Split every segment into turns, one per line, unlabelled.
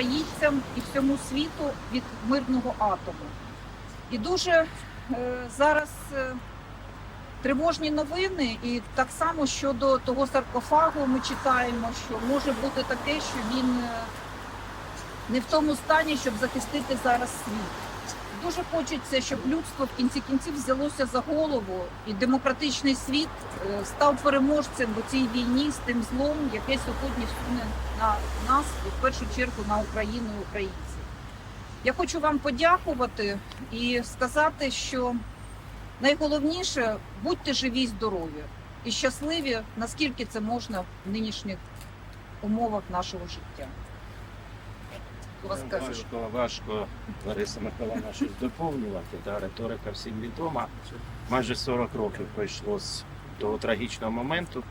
українцям і всьому світу від мирного атому. І дуже е, зараз е, тривожні новини, і так само щодо того саркофагу ми читаємо, що може бути таке, що він е, не в тому стані, щоб захистити зараз світ. Дуже хочеться, щоб людство в кінці кінців взялося за голову, і демократичний світ е, став переможцем у цій війні з тим злом, яке сьогодні суне на нас і в першу чергу на Україну і українців. Я хочу вам подякувати і сказати, що найголовніше будьте живі здорові і щасливі, наскільки це можна в нинішніх умовах нашого життя.
Важко, важко, Лариса Миколаївна, щось доповнювати. Та риторика всім відома. Майже 40 років пройшло з того трагічного моменту.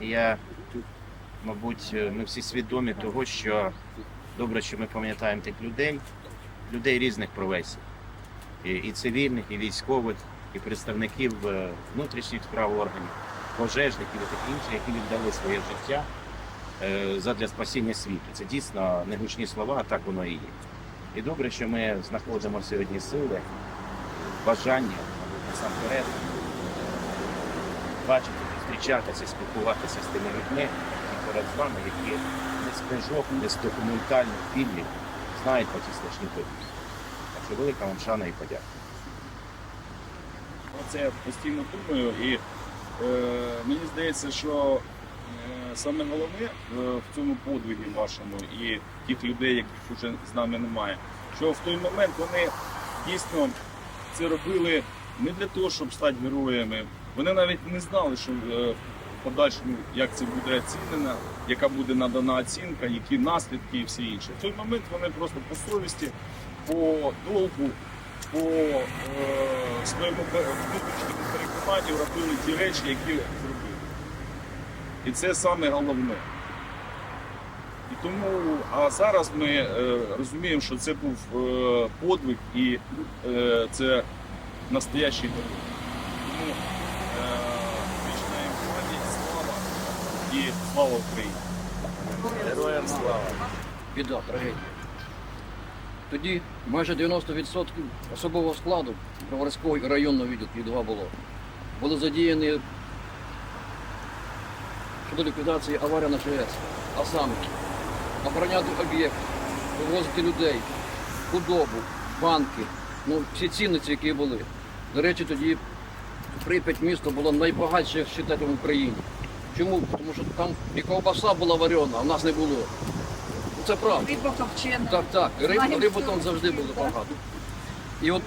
Я, мабуть, ми всі свідомі того, що добре, що ми пам'ятаємо тих людей, людей різних професій. І, і цивільних, і військових, і представників е, внутрішніх справ органів, пожежників і таких інших, які віддали своє життя е, задля спасіння світу. Це дійсно не гучні слова, а так воно і є. І добре, що ми знаходимо сьогодні сили, бажання, насамперед, бачити, зустрічатися, спілкуватися з тими людьми, які поряд з вами, які не з книжок, не з документальних фільмів знають про ці страшні події. Так що велика вам шана і подяка.
Про це я постійно думаю, і е, мені здається, що е, саме головне е, в цьому подвигі вашому і тих людей, яких вже з нами немає, що в той момент вони дійсно це робили не для того, щоб стати героями. Вони навіть не знали, що е, в подальшому як це буде оцінено, яка буде надана оцінка, які наслідки і все інше. В той момент вони просто по совісті, по долгу по е, своєму внутрішньому переконанню робили ті речі, які зробили. І це саме головне. І тому, а зараз ми е, розуміємо, що це був е, подвиг і е, це настоящий герой. Тому е, вічна їм слава і слава Україні.
Героям слава!
біда, трагедія. Тоді майже 90% особового складу Броварського районного відділу, їх два було, були задіяні щодо ліквідації аварії на ЧАЕС. А саме охороняти об'єкт, вивозити людей, худобу, банки, ну всі цінниці, які були. До речі, тоді Прип'ять місто було найбагатше вважати в Україні. Чому? Тому що там і ковбаса була варена, а в нас не було. Ну, Це правда.
Риба копчена.
Так, так. Риб, рибу там завжди було багато. І от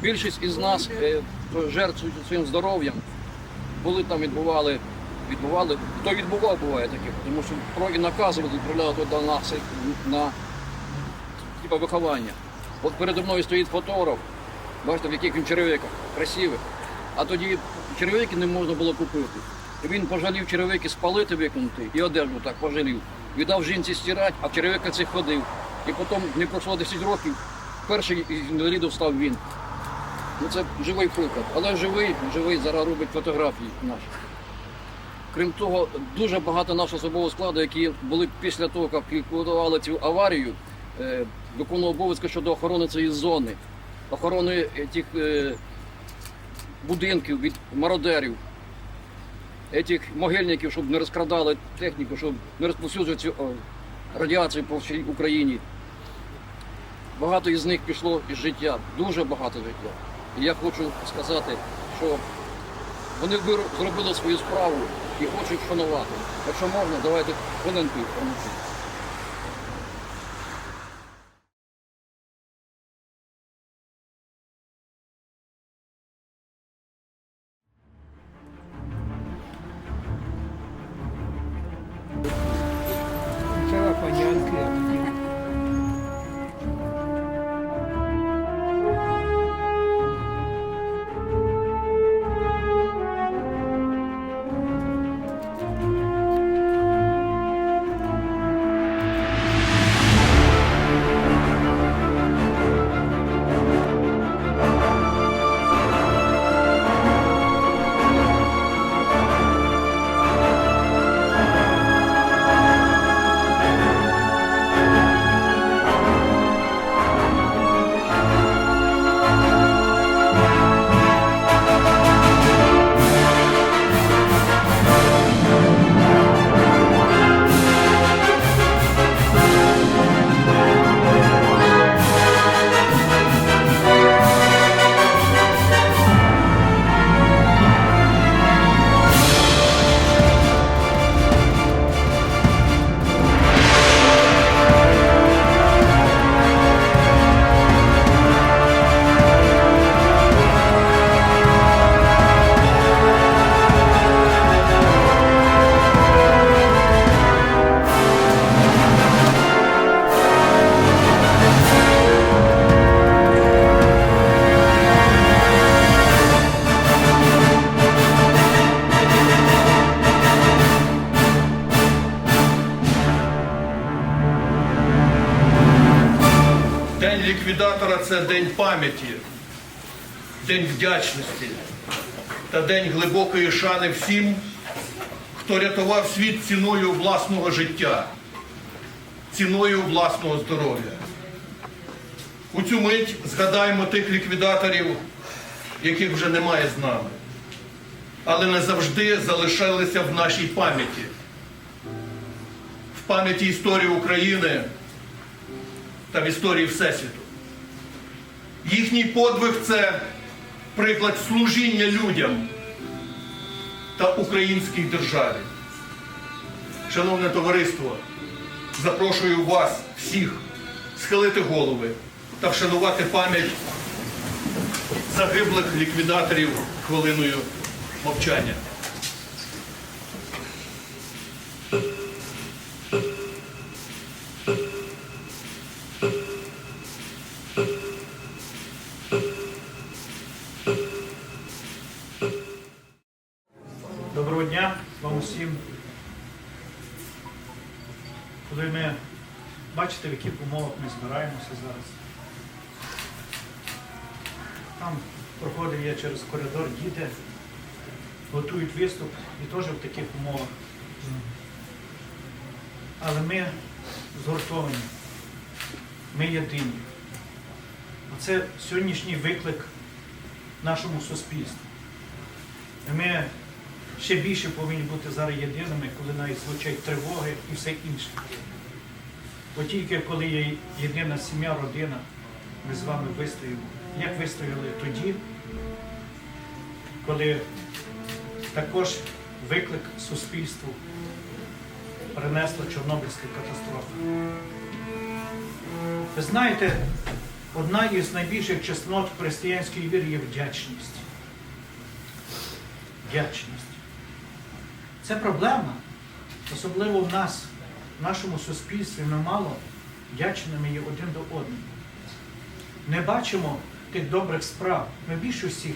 більшість із нас е, жертвують своїм здоров'ям, були там, відбували, відбували. Хто відбував, буває таке, тому що про і наказували, відправляли туди на, на типа, виховання. От передо мною стоїть фотограф, бачите, в яких він черевиках, красивих. А тоді черевики не можна було купити. І Він пожалів черевики спалити, викинути і одежу так пожалів. Віддав жінці стирати, а в черевиках цих ходив. І потім не пройшло 10 років, перший із інвалідів став він. Ну це живий приклад. Але живий, живий зараз робить фотографії наші. Крім того, дуже багато нашого особового складу, які були після того, як ліквідували цю аварію, е, виконував обов'язки щодо охорони цієї зони, охорони е, тих е, будинків від мародерів, этих могильників, щоб не розкрадали техніку, щоб не розповсюджували цю радіацію по всій Україні. Багато із них пішло із життя, дуже багато життя. І я хочу сказати, що вони зробили свою справу і хочуть вшанувати. Якщо можна, давайте хвилинку їх.
Ліквідатора це день пам'яті, день вдячності та день глибокої шани всім, хто рятував світ ціною власного життя, ціною власного здоров'я. У цю мить згадаємо тих ліквідаторів, яких вже немає з нами, але не завжди залишалися в нашій пам'яті, в пам'яті історії України та в історії Всесвіту. Їхній подвиг це приклад служіння людям та українській державі. Шановне товариство, запрошую вас всіх схилити голови та вшанувати пам'ять загиблих ліквідаторів хвилиною мовчання.
Єдині. Оце сьогоднішній виклик нашому суспільству. І ми ще більше повинні бути зараз єдиними, коли навіть звучать тривоги і все інше. Бо тільки коли є єдина сім'я, родина, ми з вами вистоїмо. Як вистояли тоді, коли також виклик суспільству принесла Чорнобильська катастрофа. Ви знаєте, одна із найбільших чеснот в християнській вірі є вдячність. Вдячність. Це проблема, особливо в нас, в нашому суспільстві, ми мало вдячними є один до одного. Не бачимо тих добрих справ. Ми в більшості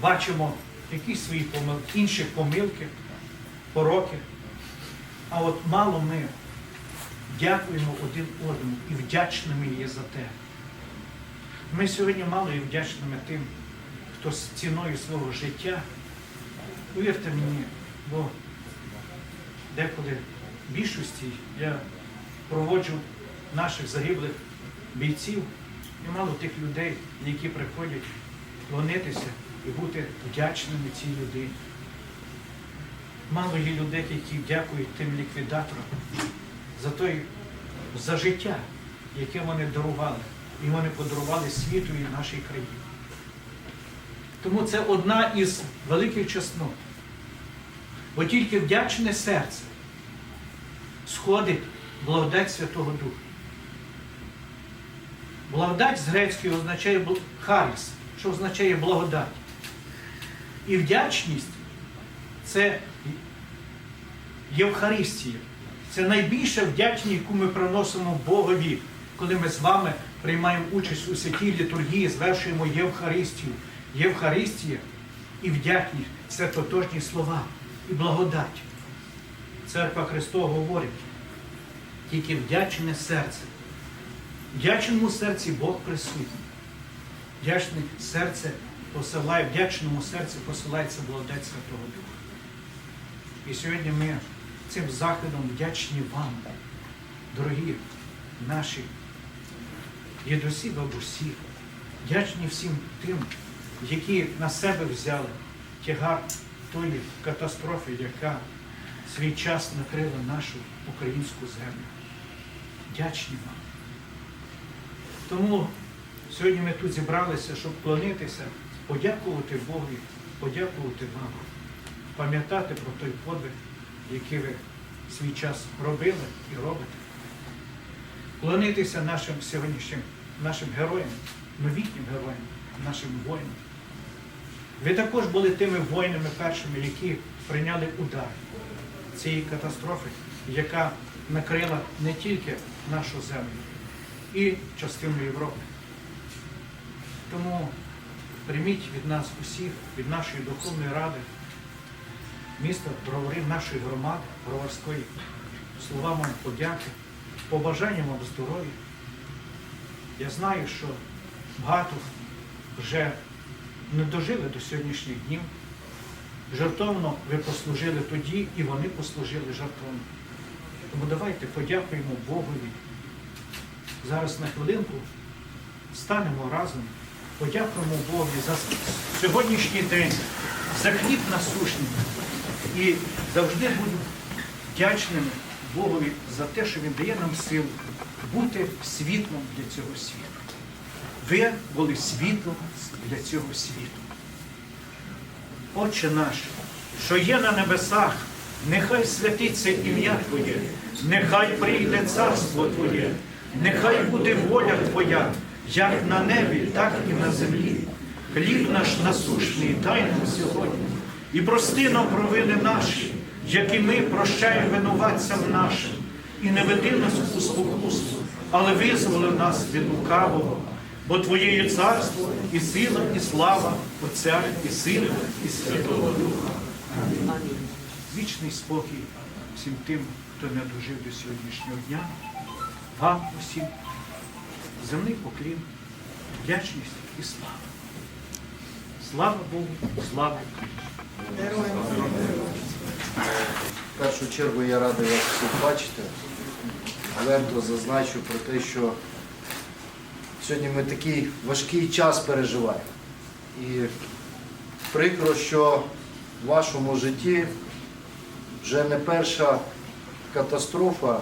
бачимо якісь свої помилки, інші помилки, пороки. А от мало ми дякуємо один одному і вдячними є за те. Ми сьогодні мало і вдячними тим, хто з ціною свого життя, повірте мені, бо деколи більшості я проводжу наших загиблих бійців і мало тих людей, які приходять клонитися і бути вдячними цій людині. Мало є людей, які дякують тим ліквідаторам за той за життя, яке вони дарували. І вони подарували світу і нашій країні. Тому це одна із великих чеснот. Бо тільки вдячне серце сходить благодать Святого Духа. Благодать з грецької означає харіс, що означає благодать. І вдячність це Євхаристія. Це найбільша вдячність, яку ми приносимо Богові, коли ми з вами приймаємо участь у святій літургії, звершуємо Євхаристію. Євхаристія і вдячність це тотожні слова і благодать. Церква Христова говорить, тільки вдячне серце. Вдячному серці Бог присутній. Вдячне серце посилає, вдячному серці посилається благодать Святого Духа. І сьогодні ми цим заходом вдячні вам, дорогі наші дідусі, бабусі, вдячні всім тим, які на себе взяли тягар тої катастрофи, яка свій час накрила нашу українську землю. Вдячні вам. Тому сьогодні ми тут зібралися, щоб вклонитися, подякувати Богові, подякувати вам, пам'ятати про той подвиг, який ви свій час робили і робите. Вклонитися нашим сьогоднішнім нашим героям, новітнім героям, нашим воїнам. Ви також були тими воїнами першими, які прийняли удар цієї катастрофи, яка накрила не тільки нашу землю, і частину Європи. Тому прийміть від нас усіх, від нашої Духовної Ради, міста Бровари, нашої громади Броварської, слова вам подяки, побажання вам здоров'я, Я знаю, що багато вже не дожили до сьогоднішніх днів. Жертовно ви послужили тоді, і вони послужили жертовно. Тому давайте подякуємо Богові. Зараз на хвилинку станемо разом, подякуємо Богові за сьогоднішній день, за хліб насушний. І завжди будемо вдячними Богові за те, що Він дає нам силу бути світлом для цього світу. Ви були світлом для цього світу. Отче наш, що є на небесах, нехай святиться ім'я Твоє, нехай прийде царство Твоє, нехай буде воля Твоя, як на небі, так і на землі. Хліб наш насушний дай нам сьогодні, і прости нам провини наші, які ми прощаємо винуватцям нашим, і не веди нас у спокусу, але визволи нас від лукавого. Бо Твоє є царство, і сила, і слава Отця, і Сина, і Святого Духа. Амінь. Вічний спокій всім тим, хто не дожив до сьогоднішнього дня. Вам усім земний поклін, вдячність і слава. Слава Богу, слава Україні!
В першу чергу я радий вас всіх бачити. Лерто зазначу про те, що сьогодні ми такий важкий час переживаємо. І прикро, що в вашому житті вже не перша катастрофа,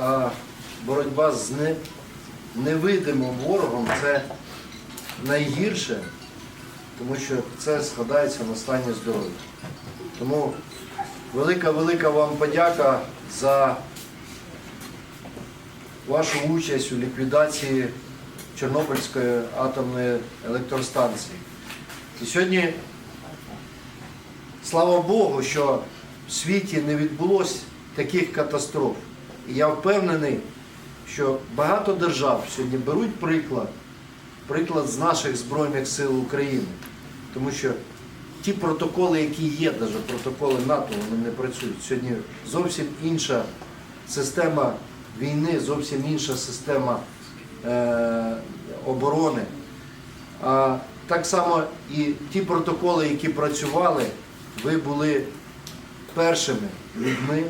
а боротьба з невидимим ворогом це найгірше, тому що це складається на стані здоров'я. Тому велика велика вам подяка за вашу участь у ліквідації Чорнобильської атомної електростанції. І сьогодні, слава Богу, що в світі не відбулось таких катастроф. І я впевнений, що багато держав сьогодні беруть приклад, приклад з наших Збройних сил України. Тому що ті протоколи, які є, навіть протоколи НАТО, вони не працюють. Сьогодні зовсім інша система війни, зовсім інша система е, оборони. А так само і ті протоколи, які працювали, ви були першими людьми,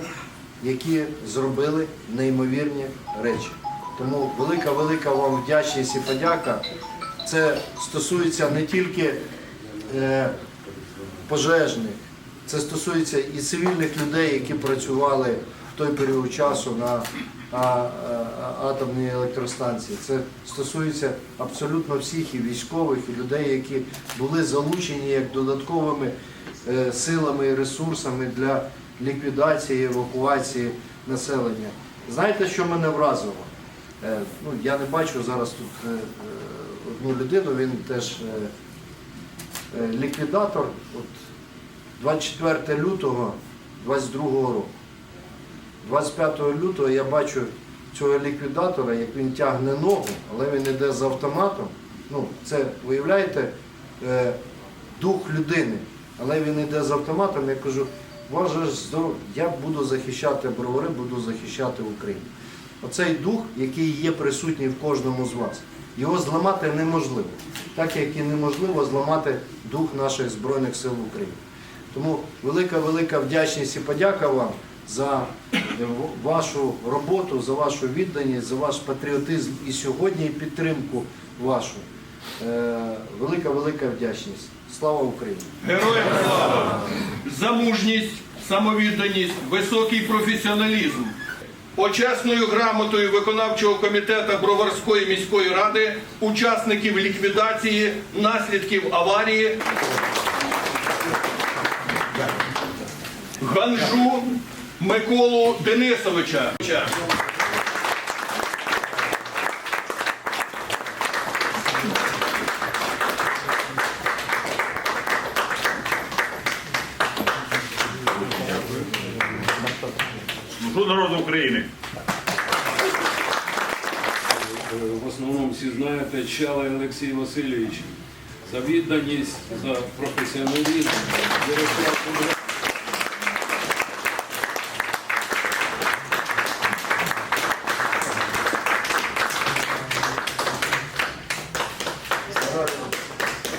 які зробили неймовірні речі. Тому велика, велика вам вдячність і подяка. Це стосується не тільки е, пожежних, це стосується і цивільних людей, які працювали в той період часу на а, а, а, атомній електростанції. Це стосується абсолютно всіх і військових, і людей, які були залучені як додатковими е, силами і ресурсами для ліквідації, евакуації населення. Знаєте, що мене вразило? Е, ну, я не бачу зараз тут е, е, одну людину, він теж ліквідатор. От 24 лютого 22 року. 25 лютого я бачу цього ліквідатора, як він тягне ногу, але він йде з автоматом. Ну, це, виявляєте, дух людини, але він йде з автоматом. Я кажу, Боже я буду захищати бровари, буду захищати Україну. Оцей дух, який є присутній в кожному з вас, його зламати неможливо, так як і неможливо зламати дух наших Збройних сил України. Тому велика, велика вдячність і подяка вам за вашу роботу, за вашу відданість, за ваш патріотизм і сьогодні і підтримку вашу. Е, Велика, велика вдячність. Слава Україні!
Героям слава! За мужність, самовідданість, високий професіоналізм. Почесною грамотою виконавчого комітету Броварської міської ради учасників ліквідації наслідків аварії Ганжу Миколу Денисовича.
України.
В основному всі знаєте, Чалий Олексій Васильович за відданість, за професіоналізм.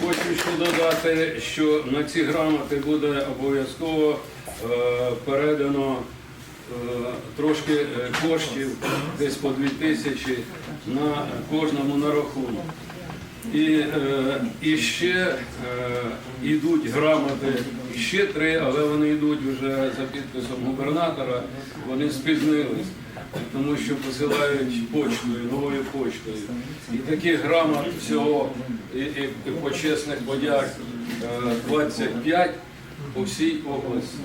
Хочу ще додати, що на ці грамоти буде обов'язково е, передано. Е, трошки е, коштів, десь по дві тисячі на кожному на рахунок. І е, і ще йдуть грамоти, ще три, але вони йдуть вже за підписом губернатора, вони спізнились, тому що посилають почтою, новою почтою. І таких грамот всього і, і, і почесних подяк 25 по всій області.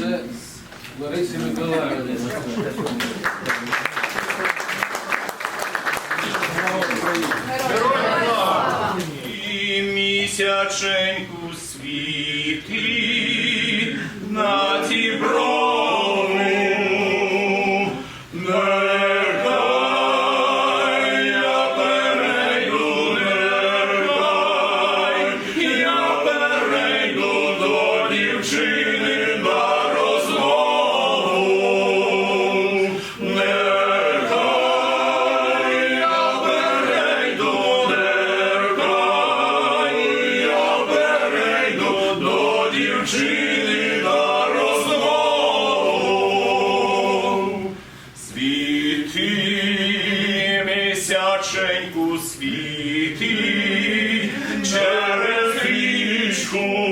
Це Ларисі Миколаївні.
І місяченьку світлі. місяченьку світі через річку.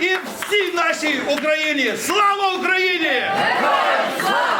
І всій нашій Україні. Слава Україні!
Слава!